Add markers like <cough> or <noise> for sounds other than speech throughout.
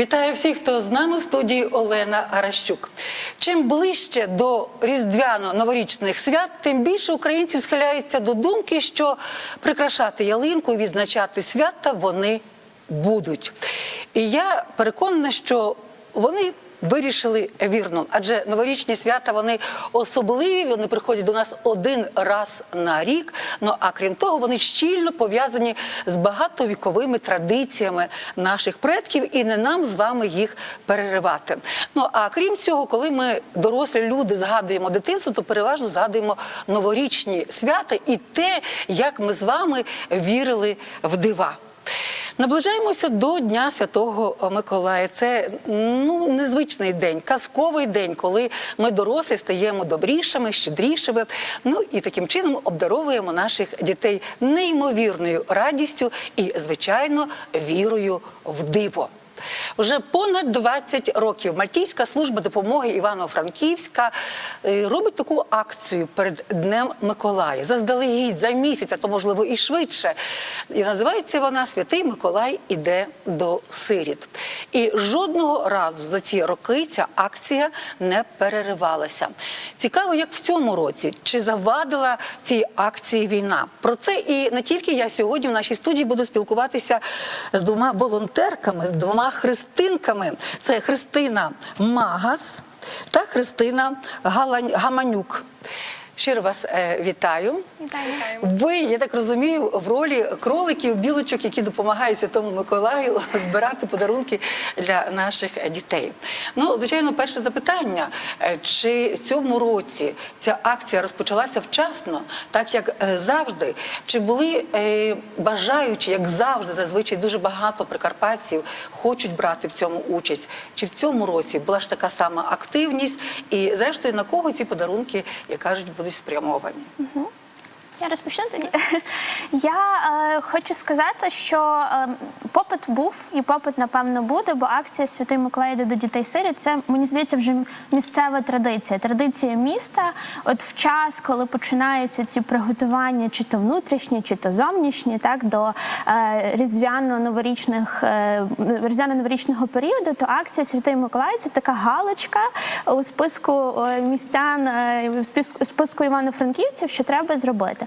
Вітаю всіх, хто з нами в студії Олена Аращук. Чим ближче до різдвяно-новорічних свят, тим більше українців схиляються до думки, що прикрашати ялинку відзначати свята вони будуть. І я переконана, що вони вирішили вірно, адже новорічні свята вони особливі, вони приходять до нас один раз на рік. Ну а крім того, вони щільно пов'язані з багатовіковими традиціями наших предків, і не нам з вами їх переривати. Ну а крім цього, коли ми дорослі люди згадуємо дитинство, то переважно згадуємо новорічні свята і те, як ми з вами вірили в дива. Наближаємося до Дня Святого Миколая. Це ну незвичний день, казковий день, коли ми дорослі стаємо добрішими, щедрішими. Ну і таким чином обдаровуємо наших дітей неймовірною радістю і, звичайно, вірою в диво. Вже понад 20 років Мальтійська служба допомоги Івано-Франківська е, робить таку акцію перед Днем Миколая. Заздалегідь за місяць, а то можливо і швидше. І називається вона Святий Миколай іде до сиріт. І жодного разу за ці роки ця акція не переривалася. Цікаво, як в цьому році чи завадила цій акції війна. Про це і не тільки я сьогодні в нашій студії буду спілкуватися з двома волонтерками, з двома христинками. Це Христина Магас та Христина Гаманюк. Щиро вас е, вітаю. Ви, я так розумію, в ролі кроликів, білочок, які допомагають Святому Миколаю <laughs> збирати подарунки для наших дітей. Ну, звичайно, перше запитання: Е, чи в цьому році ця акція розпочалася вчасно, так як е, завжди? Чи були е, бажаючі, як завжди, зазвичай дуже багато прикарпатців хочуть брати в цьому участь? Чи в цьому році була ж така сама активність? І зрештою на кого ці подарунки, як кажуть, будуть спрямовані? Я розпочну тоді. <laughs> Я е, хочу сказати, що е, попит був і попит, напевно, буде, бо акція Святий Миколай йде до дітей сирі це мені здається вже місцева традиція. Традиція міста. От в час, коли починаються ці приготування, чи то внутрішні, чи то зовнішні, так до е, різдвяно-новорічних е, різдвяно-новорічного періоду, то акція Святий Миколай це така галочка у списку е, містян е, списку- списку івано-франківців, що треба зробити.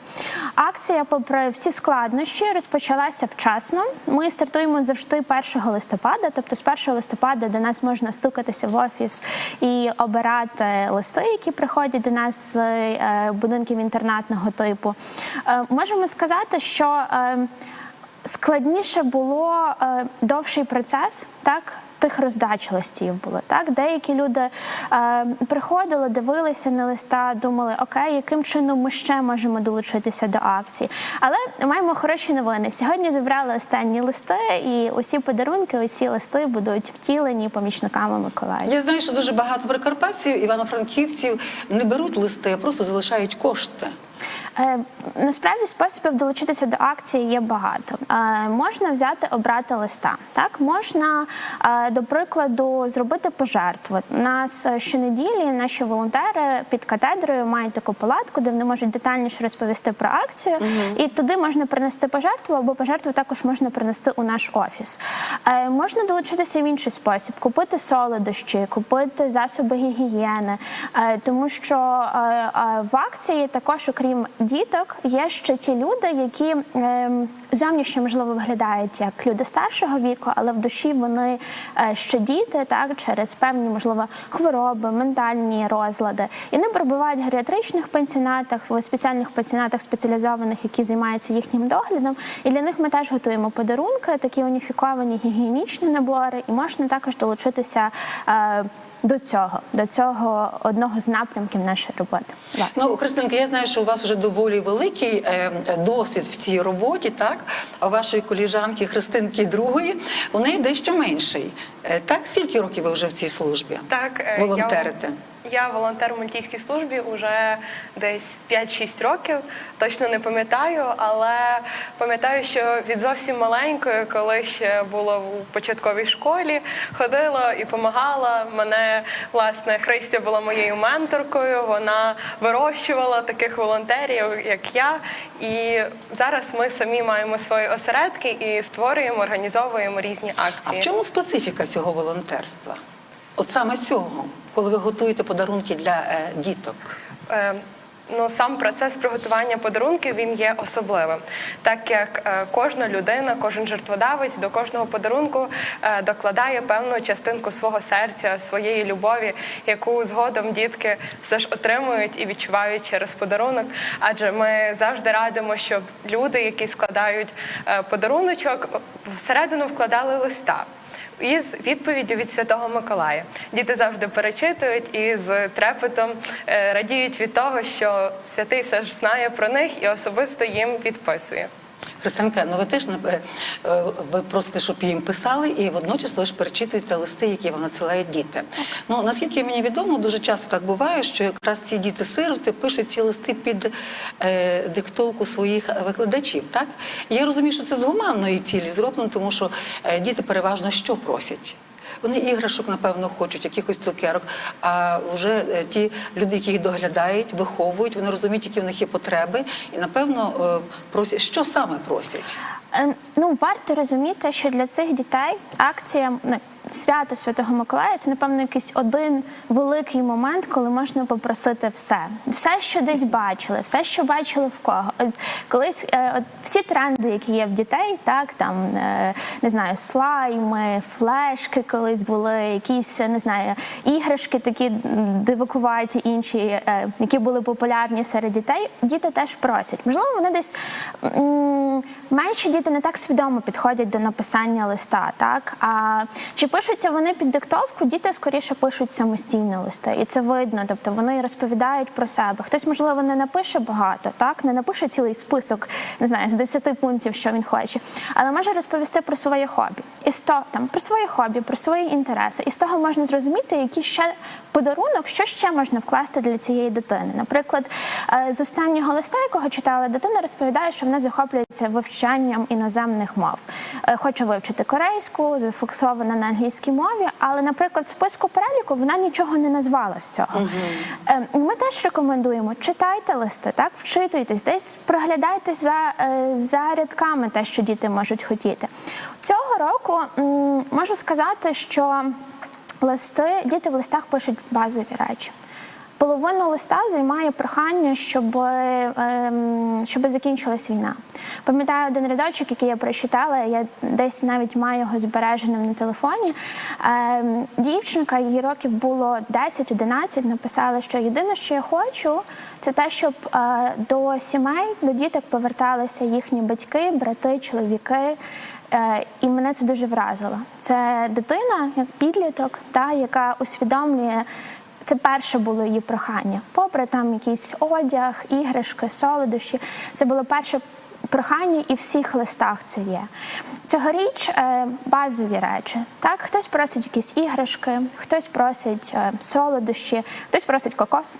Акція, попри всі складнощі, розпочалася вчасно. Ми стартуємо завжди 1 листопада, тобто з 1 листопада до нас можна стукатися в офіс і обирати листи, які приходять до нас з е, будинків інтернатного типу. Е, Можемо сказати, що е, складніше було е, довший процес, так. Тих роздач листів було так. Деякі люди е, приходили, дивилися на листа, думали, окей, яким чином ми ще можемо долучитися до акції. Але маємо хороші новини. Сьогодні зібрали останні листи, і усі подарунки, усі листи будуть втілені помічниками Миколая. Я знаю, що дуже багато прикарпатців, івано-франківців не беруть листи, а просто залишають кошти. Е, Насправді способів долучитися до акції є багато. Е, Можна взяти, обрати листа. Так можна, е, до прикладу, зробити пожертву. У нас щонеділі наші волонтери під катедрою мають таку палатку, де вони можуть детальніше розповісти про акцію. І туди можна принести пожертву, або пожертву також можна принести у наш офіс. Можна долучитися в інший спосіб: купити солодощі, купити засоби гігієни, тому що в акції також, окрім діток, є ще ті люди, які ем, зовнішньо можливо виглядають як люди старшого віку, але в душі вони е, ще діти, так через певні можливо хвороби, ментальні розлади. І вони перебувають в геріатричних пансіонатах, в спеціальних пансіонатах спеціалізованих, які займаються їхнім доглядом. І для них ми теж готуємо подарунки, такі уніфіковані гігієнічні набори, і можна також долучитися. До цього, до цього одного з напрямків нашої роботи. Ну, Христинка, я знаю, що у вас вже доволі великий е, досвід в цій роботі, так? А вашої коліжанки Христинки другої у неї дещо менший. Е, так, скільки років ви вже в цій службі? Так, е, волонтерите? Я волонтер в мальтійській службі уже десь 5-6 років. Точно не пам'ятаю, але пам'ятаю, що від зовсім маленької, коли ще було в початковій школі, ходила і допомагала. Мене власне Христя була моєю менторкою. Вона вирощувала таких волонтерів, як я. І зараз ми самі маємо свої осередки і створюємо, організовуємо різні А акції. в чому специфіка цього волонтерства? От саме цього, коли ви готуєте подарунки для е, діток. Е, Ну, сам процес приготування подарунків він є особливим, так як е, кожна людина, кожен жертводавець до кожного подарунку е, докладає певну частинку свого серця, своєї любові, яку згодом дітки все ж отримують і відчувають через подарунок. Адже ми завжди радимо, щоб люди, які складають е, подаруночок, всередину вкладали листа із відповіддю від Святого Миколая. Діти завжди перечитують і з трепетом е, радіють від того, що святий все ж знає про них і особисто їм відписує. Христинка, ну ви теж е, е, ви просите, щоб їм писали, і водночас ви ж перечитуєте листи, які вам надсилають діти. Ну наскільки мені відомо, дуже часто так буває, що якраз ці діти-сироти пишуть ці листи під е, диктовку своїх викладачів. Так я розумію, що це з гуманної цілі зроблено, тому що е, діти переважно що просять. Вони іграшок, напевно, хочуть, якихось цукерок. А вже е, ті люди, які їх доглядають, виховують, вони розуміють, які в них є потреби, і напевно е, просять, що саме просять. Е, Ну, варто розуміти, що для цих дітей акція ну, свято Святого Миколая це, напевно, якийсь один великий момент, коли можна попросити все. Все, що десь бачили, все, що бачили в кого. От Колись е, от всі тренди, які є в дітей, так там е, не знаю, слайми, флешки колись були, якісь не знаю, іграшки такі дивакуваті інші, е, які були популярні серед дітей. Діти теж просять. Можливо, вони десь менші діти не так свідомо підходять до написання листа, так а чи пишуться вони під диктовку? Діти скоріше пишуть самостійно листи, і це видно. Тобто вони розповідають про себе. Хтось, можливо, не напише багато, так не напише цілий список, не знаю, з 10 пунктів, що він хоче, але може розповісти про своє хобі. І сто там про своє хобі, про свої інтереси. І з того можна зрозуміти, які ще подарунок, що ще можна вкласти для цієї дитини. Наприклад, е, з останнього листа, якого читала, дитина розповідає, що вона захоплюється вивчанням іноземних мов. Е, Хоче вивчити корейську, зафіксована на англійській мові, але, наприклад, в списку переліку вона нічого не назвала з цього. Е, Ми теж рекомендуємо читайте листи, так вчитуйтесь, десь проглядайте за, за рядками те, що діти можуть хотіти. Цього року можу сказати, що листи, діти в листах пишуть базові речі. Половину листа займає прохання, щоб, ем, щоб закінчилась війна. Пам'ятаю один рядочок, який я прочитала, я десь навіть маю його збереженим на телефоні. Ем, дівчинка, її років було 10-11, написала, що єдине, що я хочу, це те, щоб е, до сімей, до діток поверталися їхні батьки, брати, чоловіки. Е, І мене це дуже вразило. Це дитина, як підліток, та, яка усвідомлює. Це перше було її прохання. Попри там якийсь одяг, іграшки, солодощі. Це було перше прохання, і в всіх листах це є. Цьогоріч е, базові речі. Так, хтось просить якісь іграшки, хтось просить е, солодощі, хтось просить кокос.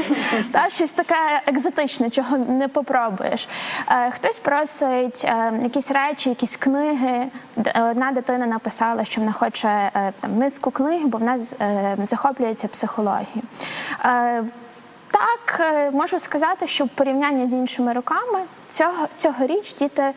<laughs> Та щось таке екзотичне, чого не попробуєш. Е, Хтось просить якісь речі, якісь книги. Одна дитина написала, що вона хоче там низку книг, бо вона з- е, захоплюється психологією. Так, е, можу сказати, що в порівнянні з іншими роками цього цьогоріч діти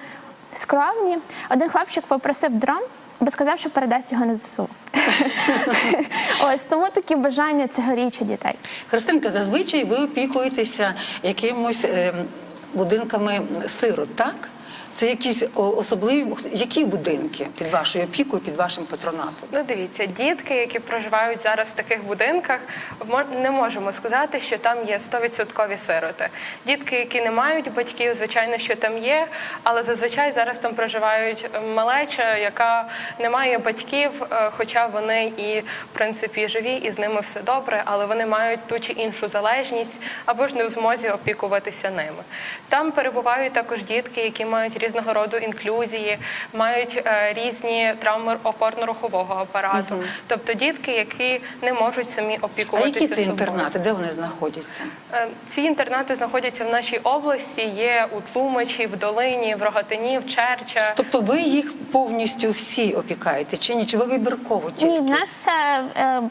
скромні. Один хлопчик попросив дрон, бо сказав, що передасть його на ЗСУ. <laughs> Ось тому такі бажання цьогоріч у дітей. Христинка, зазвичай ви опікуєтеся якимось ем, будинками сирот, так? Це якісь особливі які будинки під вашою опікою, під вашим патронатом? Ну, дивіться, дітки, які проживають зараз в таких будинках, не можемо сказати, що там є 100% сироти. Дітки, які не мають батьків, звичайно, що там є, але зазвичай зараз там проживають малеча, яка не має батьків, е, хоча вони і в принципі живі, і з ними все добре, але вони мають ту чи іншу залежність або ж не в змозі опікуватися ними. Там перебувають також дітки, які мають різного роду інклюзії, мають е, різні травми опорно-рухового апарату. Тобто дітки, які не можуть самі А опікуватися які це інтернати? Де вони знаходяться? Е, Ці інтернати знаходяться в нашій області. Є у Тлумачі, в Долині, в Рогатині, в Черча. Тобто ви їх повністю всі опікаєте чи ні? Чи ви вибірково тільки? Ні, в нас, е,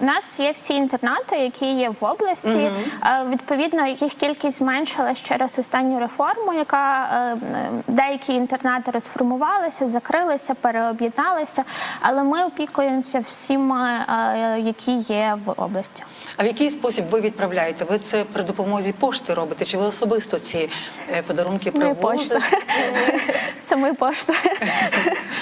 в нас є всі інтернати, які є в області. Е, Відповідно, їх кількість зменшилась через останню реформу, яка деякі інтернати розформувалися, закрилися, переоб'єдналися. Але ми опікуємося всіма, е, які є в області. А в який спосіб ви відправляєте? Ви це при допомозі пошти робите? Чи ви особисто ці е, подарунки привозите? <laughs> Це моя пошта.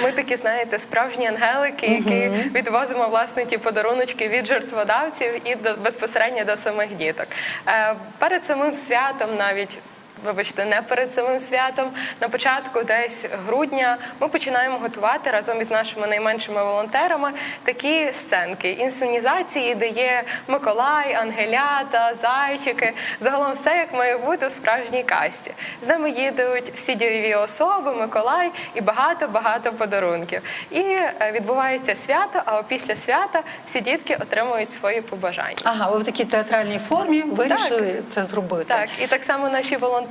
Ми такі, знаєте, справжні ангелики, які відвозимо власне ті подаруночки від жертводавців і до безпосередньо до самих діток. Е, перед самим святом навіть. Вибачте, не перед самим святом. На початку десь грудня ми починаємо готувати разом із нашими найменшими волонтерами такі сценки, інсценізації, де є Миколай, Ангелята, зайчики. Загалом все як має бути у справжній касті. З нами їдуть всі дійові особи, Миколай і багато багато подарунків. І е, відбувається свято. А після свята всі дітки отримують свої побажання. Ага, ви в такій театральній формі вирішили це зробити. Так, і так само наші волонтери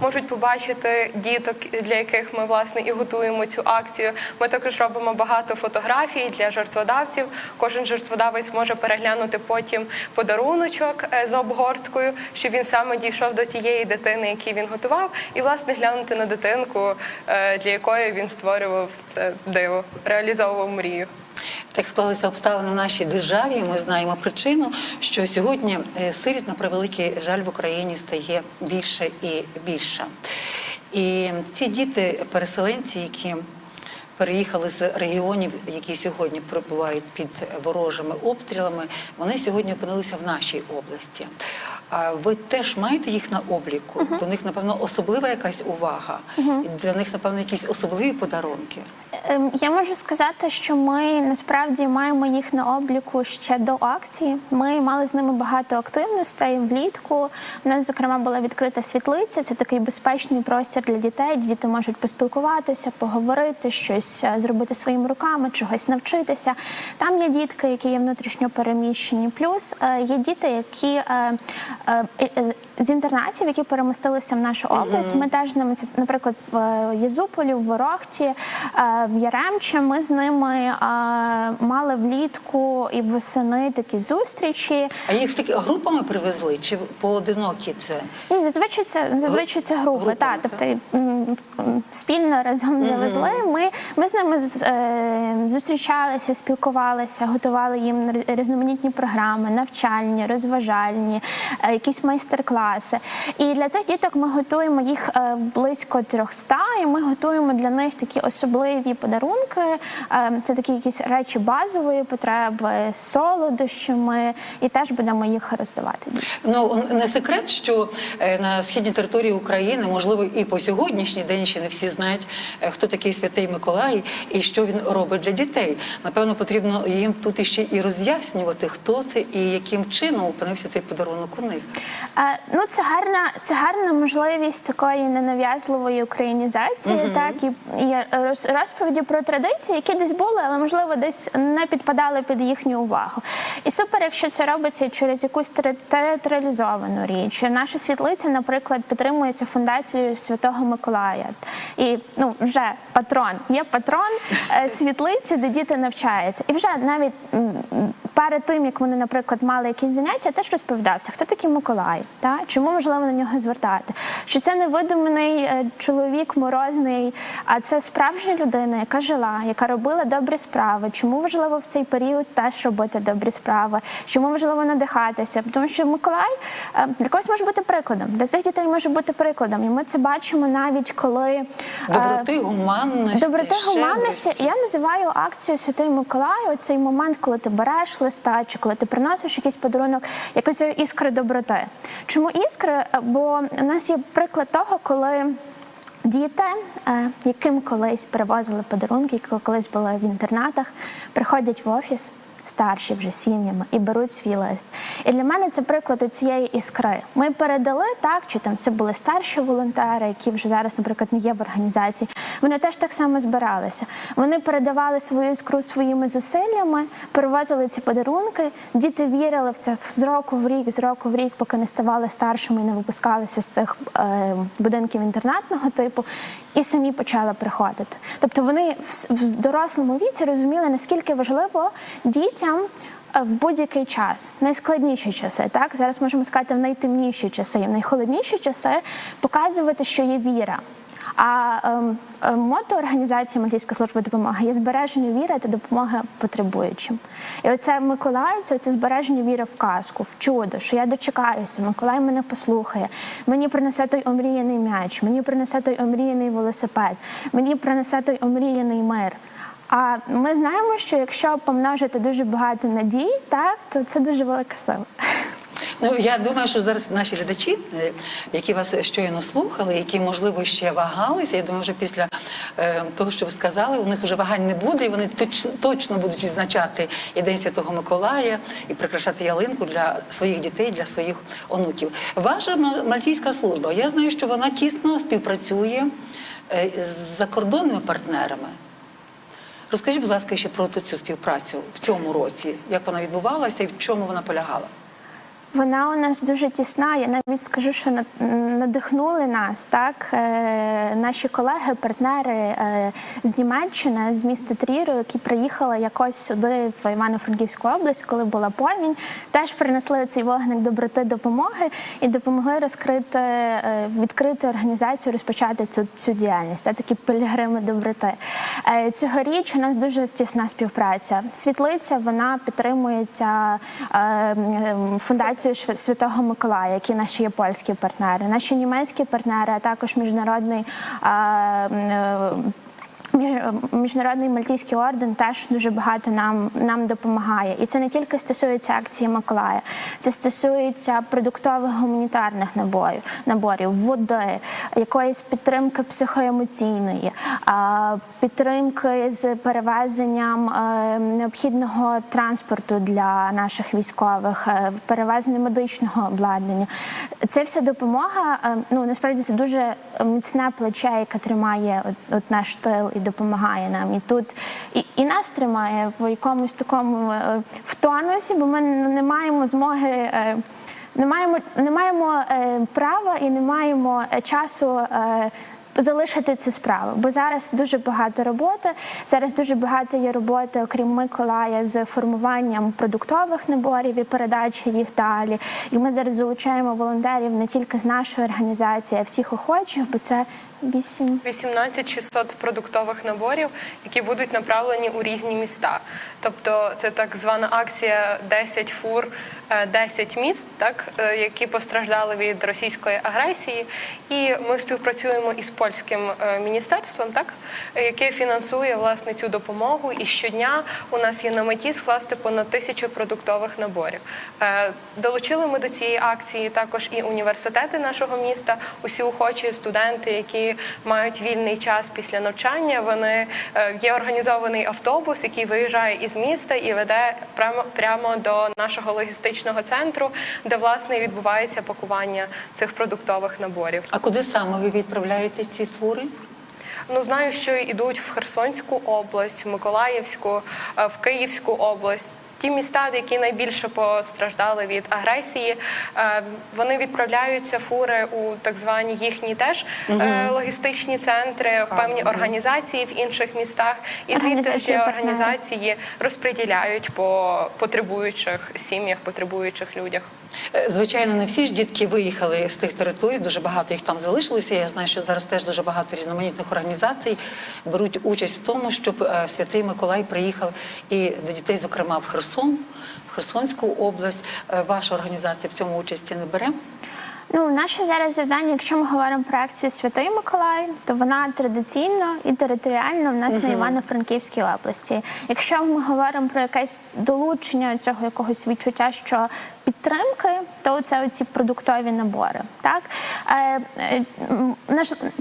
можуть побачити діток, для яких ми власне і готуємо цю акцію. Ми також робимо багато фотографій для жертводавців. Кожен жертводавець може переглянути потім подаруночок е, з обгорткою, що він саме дійшов до тієї дитини, якій він готував, і власне глянути на дитинку, е, для якої він створював це диво, реалізовував мрію. Так склалися обставини в нашій державі. і Ми знаємо причину, що сьогодні е, сиріт на превеликий жаль в Україні стає більше і більше. І ці діти, переселенці, які переїхали з регіонів, які сьогодні перебувають під ворожими обстрілами, вони сьогодні опинилися в нашій області. А ви теж маєте їх на обліку? До них, напевно, особлива якась увага, і для них, напевно, якісь особливі подарунки. Ем, Я можу сказати, що ми насправді маємо їх на обліку ще до акції. Ми мали з ними багато активностей влітку. У нас, зокрема, була відкрита світлиця. Це такий безпечний простір для дітей. Діти можуть поспілкуватися, поговорити, щось е, зробити своїми руками, чогось навчитися. Там є дітки, які є внутрішньо переміщені. Плюс е, є діти, які е, з інтернатів, які перемістилися в нашу область. Ми теж з ними наприклад, в е, Єзуполі, в Ворохті, е, в Яремче. Ми з ними е, мали влітку і восени такі зустрічі. А їх такі групами привезли чи поодинокі це? І зазвичай це зазвичай це групи. Групами, Та, тобто спільно разом завезли. Ми, ми з ними зустрічалися, спілкувалися, готували їм різноманітні програми, навчальні, розважальні, якісь майстер-класи. І для цих діток ми готуємо їх е, близько 300, і ми готуємо для них такі особливі подарунки. Е, Це такі якісь речі базової потреби, солодощами, і теж будемо їх роздавати. Ну не секрет, що е, на східній території України, можливо, і по сьогоднішній день ще не всі знають, хто такий святий Миколай і що він робить для дітей. Напевно, потрібно їм тут іще і роз'яснювати, хто це і яким чином опинився цей подарунок у них. Ну, це гарна, це гарна можливість такої ненав'язливої українізації, так і, і роз- розповіді про традиції, які десь були, але можливо десь не підпадали під їхню увагу. І супер, якщо це робиться через якусь театралізовану річ. Наша світлиця, наприклад, підтримується фундацією Святого Миколая. І ну вже патрон, є патрон е, світлиці, де діти навчаються. І вже навіть перед тим, як вони, наприклад, мали якісь заняття, теж розповідався, хто такий Миколай, та чому важливо на нього звертати. Що це не видуманий е, чоловік морозний, а це справжня людина, яка жила, яка робила добрі справи. Чому важливо в цей період теж робити добрі справи? Чому важливо надихатися? Тому що Миколай е, для когось може бути прикладом, для цих дітей може бути прикладом. І ми це бачимо навіть коли е, Доброти, гуманності, Доброти гуманності. Я називаю акцію Святий Миколай. Оцей момент, коли ти береш листа, чи коли ти приносиш якийсь подарунок, якось іскри доброти. Чому іскри? Бо в нас є приклад того, коли. Діти, е, яким колись перевозили подарунки, які колись були в інтернатах, приходять в офіс старші вже сім'ями і беруть свій лист. І для мене це приклад цієї іскри. Ми передали так, чи там це були старші волонтери, які вже зараз, наприклад, не є в організації. Вони теж так само збиралися. Вони передавали свою іскру своїми зусиллями, перевозили ці подарунки. Діти вірили в це з року в рік, з року в рік, поки не ставали старшими і не випускалися з цих е, будинків інтернатного типу, і самі почали приходити. Тобто вони в, дорослому віці розуміли, наскільки важливо дітям. е, В будь-який час, найскладніші часи, так зараз можемо сказати в найтемніші часи, в найхолодніші часи показувати, що є віра. А ем, е, мото організації Мальтійська служба допомоги є збереження віри та допомога потребуючим. І оце Миколай, це, це збереження віри в казку, в чудо, що я дочекаюся, Миколай мене послухає, мені принесе той омріяний м'яч, мені принесе той омріяний велосипед, мені принесе той омріяний мир. А ми знаємо, що якщо помножити дуже багато надій, так то це дуже велика сила. Ну я думаю, що зараз наші глядачі, е, які вас щойно слухали, які можливо ще вагалися. Я думаю, вже після е, того, що ви сказали, у них вже вагань не буде, і вони точ, точно будуть відзначати і День Святого Миколая, і прикрашати ялинку для своїх дітей, для своїх онуків. Ваша ма- мальтійська служба, я знаю, що вона тісно співпрацює е, з закордонними партнерами. Розкажіть, будь ласка, ще про цю співпрацю в цьому році, як вона відбувалася і в чому вона полягала. Вона у нас дуже тісна. Я навіть скажу, що надихнули нас так. Е, наші колеги, партнери е, з Німеччини, з міста Тріру, які приїхали якось сюди, в Івано-Франківську область, коли була повінь, теж принесли цей вогник доброти допомоги і допомогли розкрити, е, відкрити організацію, розпочати цю, цю діяльність. Та, такі пілігрими доброти. Цьогоріч у нас дуже тісна співпраця. Світлиця вона підтримується е, фундацією Шв- Святого Миколая, які наші є польські партнери, наші німецькі партнери, а також міжнародний. Міжнародний мальтійський орден теж дуже багато нам, нам допомагає. І це не тільки стосується акції Миколая, це стосується продуктових гуманітарних наборів, наборів води, якоїсь підтримки психоемоційної, підтримки з перевезенням е, необхідного транспорту для наших військових, е, перевезення медичного обладнання. Це вся допомога. е, Ну насправді це дуже міцне плече, яке тримає от, от наш тил і допомагає нам. І тут і, і нас тримає в якомусь такому е, в тонусі, бо ми не маємо змоги. е, Не маємо, не маємо е, права і не маємо часу залишити цю справу. Бо зараз дуже багато роботи. Зараз дуже багато є роботи, окрім Миколая, з формуванням продуктових наборів і передачі їх далі. І ми зараз залучаємо волонтерів не тільки з нашої організації, а всіх охочих, бо це вісім. 18 600 продуктових наборів, які будуть направлені у різні міста. Тобто це так звана акція 10 фур, 10 міст, так е, які постраждали від російської агресії. І ми співпрацюємо із польським е, міністерством, так е, яке фінансує власне цю допомогу. І щодня у нас є на меті скласти понад тисячу продуктових наборів. Е, Долучили ми до цієї акції також і університети нашого міста, усі охочі студенти, які мають вільний час після навчання. Вони е, є організований автобус, який виїжджає із міста і веде прямо прямо до нашого логістичного центру, де власне відбувається пакування цих продуктових наборів. А куди саме ви відправляєте ці фури? Ну знаю, що йдуть в Херсонську область, в Миколаївську, е, в Київську область. Ті міста, які найбільше постраждали від агресії, е, вони відправляються фури у так звані їхні теж е, логістичні центри, певні організації в інших містах, і звідти ці організації розподіляють по потребуючих сім'ях, потребуючих людях. Е, Звичайно, не всі ж дітки виїхали з тих територій, дуже багато їх там залишилося. Я знаю, що зараз теж дуже багато різноманітних організацій беруть участь в тому, щоб е, святий Миколай приїхав і до дітей, зокрема в Херсон, в Херсонську область. Е, Ваша організація в цьому участі не бере? Ну, наше зараз завдання, якщо ми говоримо про акцію Святий Миколай, то вона традиційно і територіально в нас на Івано-Франківській області. Якщо ми говоримо про якесь долучення цього якогось відчуття, що підтримки, то це оці продуктові набори. Так е, е,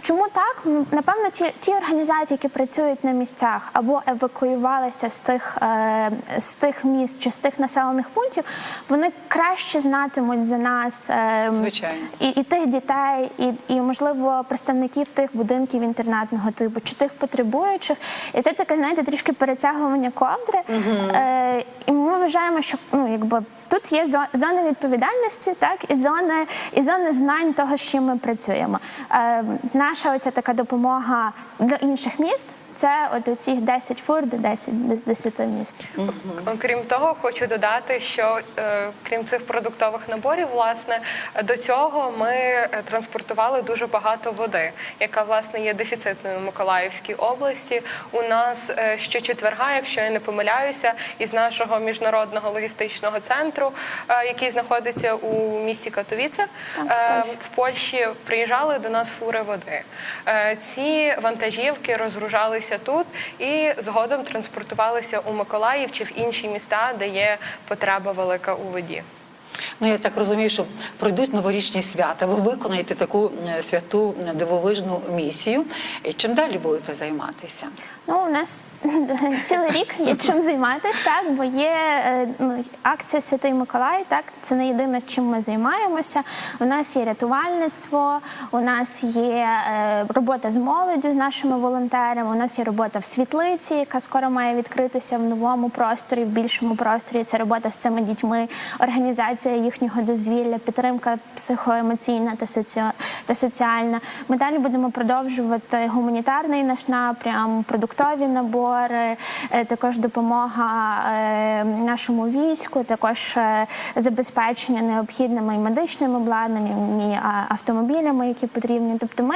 чому так? Напевно, ті, ті організації, які працюють на місцях або евакуювалися з тих е, з тих міст чи з тих населених пунктів, вони краще знатимуть за нас Звичайно. і, і тих дітей, і, і можливо представників тих будинків інтернатного типу, чи тих потребуючих. І це таке, знаєте, трішки перетягування ковдри. Е, і ми вважаємо, що ну якби. Тут є зо- зони відповідальності, так і зони і зони знань того, з чим ми працюємо. Е, наша оця така допомога до інших міст це от оці 10 фур до 10, 10 міст. Окрім того, хочу додати, що е, крім цих продуктових наборів, власне, до цього ми е, транспортували дуже багато води, яка власне є дефіцитною в Миколаївській області. У нас е, щочетверга, якщо я не помиляюся, із нашого міжнародного логістичного центру, е, який знаходиться у місті Катовіце, в е, Польщі. в Польщі приїжджали до нас фури води. Е, Ці вантажівки розгружалися тут і згодом транспортувалися у Миколаїв чи в інші міста, де є потреба велика у воді. Ну я так розумію, що пройдуть новорічні свята. Ви виконаєте таку е, святу е, дивовижну місію. І чим далі будете займатися? Ну, у нас <laughs> цілий рік є чим займатися, так, бо є е, ну, акція Святий Миколай, так, це не єдине, чим ми займаємося. У нас є рятувальництво, у нас є е, робота з молоддю з нашими волонтерами, у нас є робота в світлиці, яка скоро має відкритися в новому просторі, в більшому просторі. Це робота з цими дітьми, організація їхнього дозвілля, підтримка психоемоційна та, та соціальна. Ми далі будемо продовжувати гуманітарний наш напрям, продуктові набори, е, також допомога е, нашому війську, також е, забезпечення необхідними і медичним обладнанням, і автомобілями, які потрібні. Тобто ми.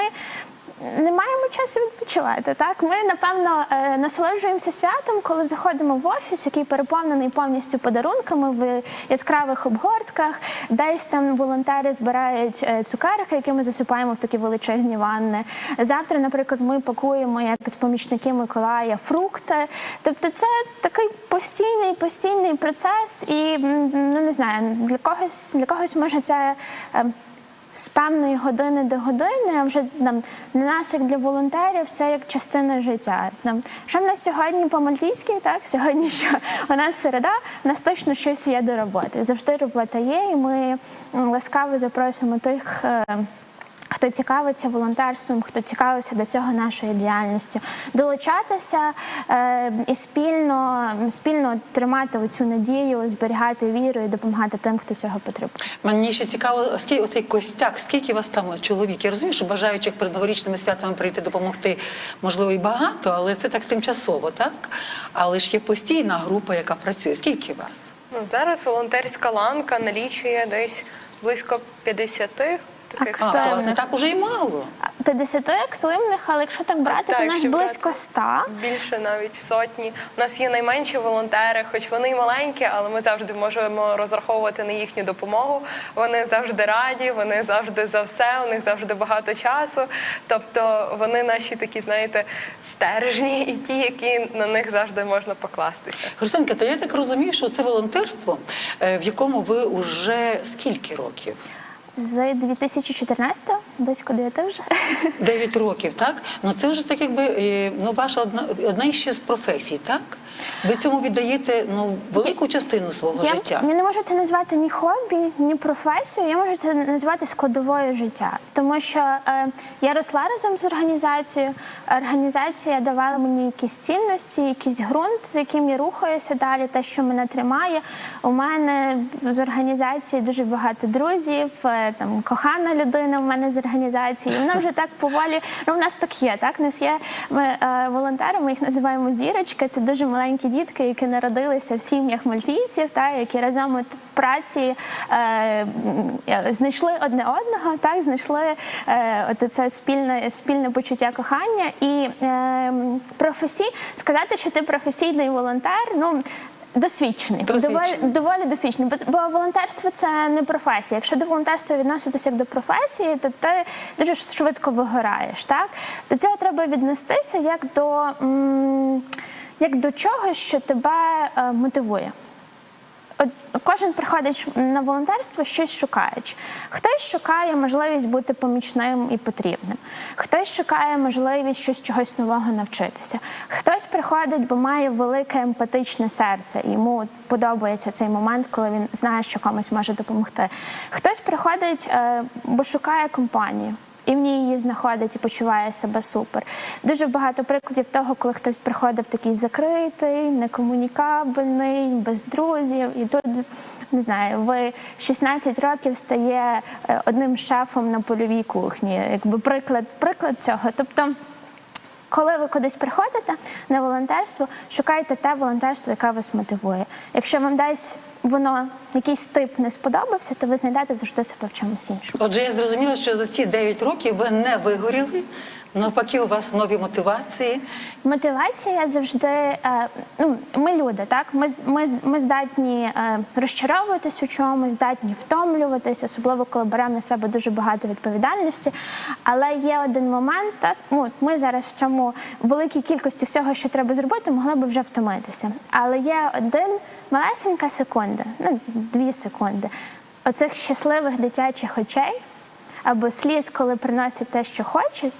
Не маємо часу відпочивати. Так, ми напевно е, насолоджуємося святом, коли заходимо в офіс, який переповнений повністю подарунками в яскравих обгортках. Десь там волонтери збирають е, цукерки, які ми засипаємо в такі величезні ванни. Завтра, наприклад, ми пакуємо як помічники Миколая фрукти. Тобто, це такий постійний, постійний процес, і ну не знаю, для когось для когось може це. Е, з певної години до години, а вже там для нас, як для волонтерів, це як частина життя. Там що в нас сьогодні по мальтійськи, так сьогодні що у нас середа, у нас точно щось є до роботи. Завжди робота є, і ми ласкаво запросимо тих. Хто цікавиться волонтерством, хто цікавиться до цього нашою діяльністю, долучатися е, і спільно, спільно тримати цю надію, зберігати віру і допомагати тим, хто цього потребує. Мені ще цікаво, скільки оцей костяк, скільки вас там чоловік? Я розумію, що бажаючих перед новорічними святами прийти допомогти, можливо, і багато, але це так тимчасово, так? Але ж є постійна група, яка працює. Скільки вас? Ну зараз волонтерська ланка налічує десь близько 50 таких А, Активних. вас не так уже й мало. 50 активних, але якщо так брати, Так, то нас якщо близько 100. Більше навіть сотні. У нас є найменші волонтери, хоч вони й маленькі, але ми завжди можемо розраховувати на їхню допомогу. Вони завжди раді, вони завжди за все, у них завжди багато часу. Тобто вони наші такі, знаєте, стержні і ті, які на них завжди можна покластися. Христинка, то я так розумію, що це волонтерство, е, в якому ви вже скільки років? З 2014 десь куди ти вже. Дев'ять років, так? Ну це вже так, якби е, ну ваша одна одна із ще з професій, так? Ви цьому віддаєте ну велику частину свого Я, життя. я не можу це назвати ні хобі, ні професією. Я можу це назвати складовою життя, тому що е, я росла разом з організацією. Організація давала мені якісь цінності, якийсь ґрунт, з яким я рухаюся далі, те, що мене тримає. У мене з організації дуже багато друзів, е, там кохана людина в мене з організації. І Вона вже так поволі. Ну, в нас так є. Так, У нас є ми е, волонтери, ми їх називаємо зірочки. Це дуже маленькі дітки, які народилися в сім'ях мальтійців, та які разом в праці е, знайшли одне одного, так знайшли е, от це спільне спільне почуття кохання і е, професій. Сказати, що ти професійний волонтер, ну. Досвідчений, Досвідчений. Доволі, доволі досвідчений. Бо, бо волонтерство це не професія. Якщо до волонтерства відноситися як до професії, то ти дуже швидко вигораєш. Так до цього треба віднестися як до, м, як до чогось, що тебе е, мотивує. От кожен приходить на волонтерство, щось шукаючи. Хтось шукає можливість бути помічним і потрібним. Хтось шукає можливість щось чогось нового навчитися. Хтось приходить, бо має велике емпатичне серце, і йому подобається цей момент, коли він знає, що комусь може допомогти. Хтось приходить, е, бо шукає компанію. І в ній її знаходить і почуває себе супер. Дуже багато прикладів того, коли хтось приходив такий закритий, некомунікабельний, без друзів, і тут не знаю, ви 16 років стає е, одним шефом на польовій кухні. Якби приклад, приклад цього. Тобто. Коли ви кудись приходите на волонтерство, шукайте те волонтерство, яке вас мотивує. Якщо вам десь воно якийсь тип не сподобався, то ви знайдете завжди себе в чомусь іншому. Отже, я зрозуміла, що за ці 9 років ви не вигоріли. Навпаки, у вас нові мотивації. Мотивація завжди. е, ну, ми люди, так? Ми, ми, ми здатні е, розчаровуватись у чомусь, здатні втомлюватись, особливо коли беремо на себе дуже багато відповідальності. Але є один момент, так, ну, ми зараз в цьому великій кількості всього, що треба зробити, могли би вже втомитися. Але є один малесенька секунда, ну, дві секунди, оцих щасливих дитячих очей або сліз, коли приносять те, що хочуть.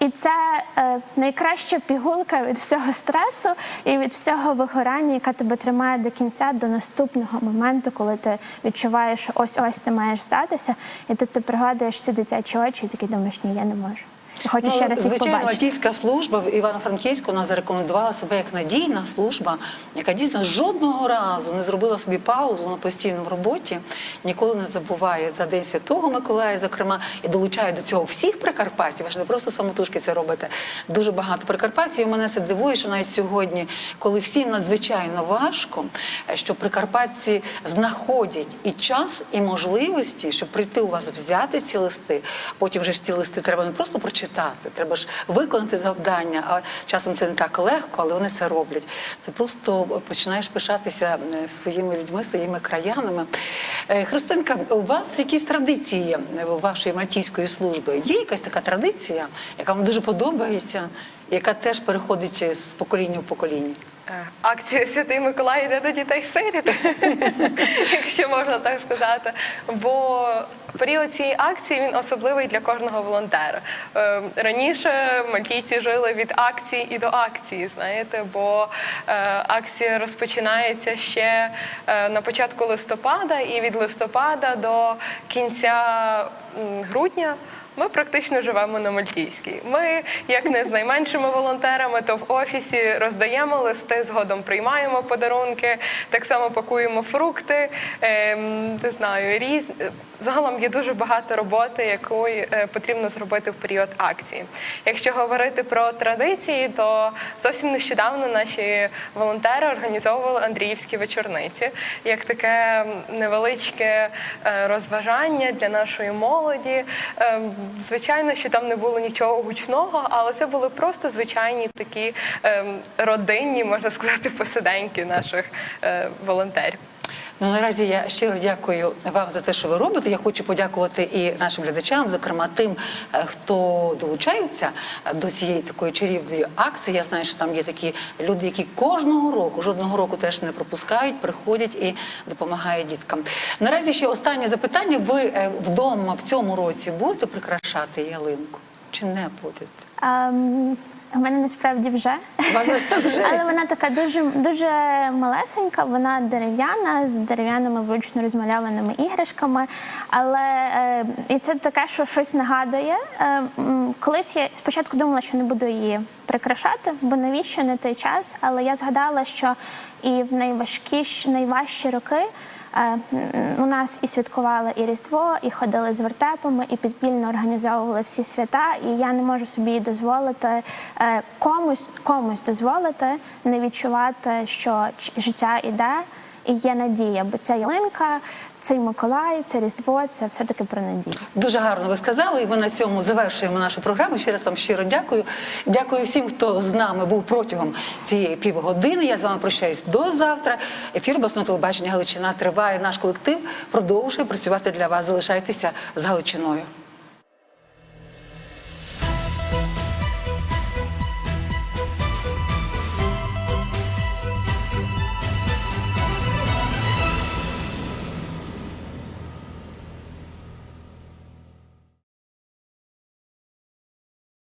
І це е, найкраща пігулка від всього стресу і від всього вигорання, яка тебе тримає до кінця, до наступного моменту, коли ти відчуваєш, що ось ось ти маєш статися, і тут ти пригадуєш ці дитячі очі, і такий думаєш, ні, я не можу. Хочу ще раз Ну, звичайно, побачити. мальтійська служба в Івано-Франківську вона зарекомендувала себе як надійна служба, яка дійсно жодного разу не зробила собі паузу на постійному роботі, ніколи не забуває за День Святого Миколая, зокрема, і долучає до цього всіх прикарпатців. Ви ж не просто самотужки це робите. Дуже багато прикарпатців. І мене це дивує, що навіть сьогодні, коли всім надзвичайно важко, що прикарпатці знаходять і час, і можливості, щоб прийти у вас взяти ці листи. Потім же ж ці листи треба не просто прочитати, треба ж виконати завдання. А часом це не так легко, але вони це роблять. Це просто починаєш пишатися е, своїми людьми, своїми краянами. Е, Христинка, у вас якісь традиції вашої мальтійської служби? Є якась така традиція, яка вам дуже подобається, яка теж переходить з покоління в покоління? Е, Акція Святий Миколай йде до дітей сиріт, <laughs> якщо можна так сказати. Бо період цієї акції він особливий для кожного волонтера. Е, Раніше мальтійці жили від акції і до акції, знаєте, бо е, акція розпочинається ще на початку листопада, і від листопада до кінця грудня. Ми практично живемо на Мальтійській. Ми, як не з найменшими волонтерами, то в офісі роздаємо листи, згодом приймаємо подарунки, так само пакуємо фрукти. ем, не знаю, різ... Загалом є дуже багато роботи, яку е, потрібно зробити в період акції. Якщо говорити про традиції, то зовсім нещодавно наші волонтери організовували Андріївські вечорниці як таке невеличке е, розважання для нашої молоді. Ем, Звичайно, що там не було нічого гучного, але це були просто звичайні такі ем, родинні, можна сказати, посиденьки наших е, волонтерів. Ну, наразі я щиро дякую вам за те, що ви робите. Я хочу подякувати і нашим глядачам, зокрема тим, е, хто долучається е, до цієї такої чарівної акції. Я знаю, що там є такі люди, які кожного року, жодного року теж не пропускають, приходять і допомагають діткам. Наразі ще останнє запитання: ви е, вдома в цьому році будете прикрашати ялинку чи не будете? Ем, у мене насправді вже. Вже? Але вона така дуже дуже малесенька, вона дерев'яна з дерев'яними вручно розмальованими іграшками. Але е, і це таке, що щось нагадує. Е, м, колись я спочатку думала, що не буду її прикрашати, бо навіщо не той час. Але я згадала, що і в найважкіші, найважчі роки. Е, У нас і святкували і Різдво, і ходили з вертепами, і підпільно організовували всі свята. І я не можу собі дозволити е, комусь комусь дозволити не відчувати, що життя іде, і є надія, бо ця ялинка, цей Миколай, це Різдво, це все-таки про надію. Дуже гарно ви сказали, і ми на цьому завершуємо нашу програму. Ще раз вам щиро дякую. Дякую всім, хто з нами був протягом цієї півгодини. Я з вами прощаюсь до завтра. Ефір обласного телебачення Галичина триває. Наш колектив продовжує працювати для вас. Залишайтеся з Галичиною.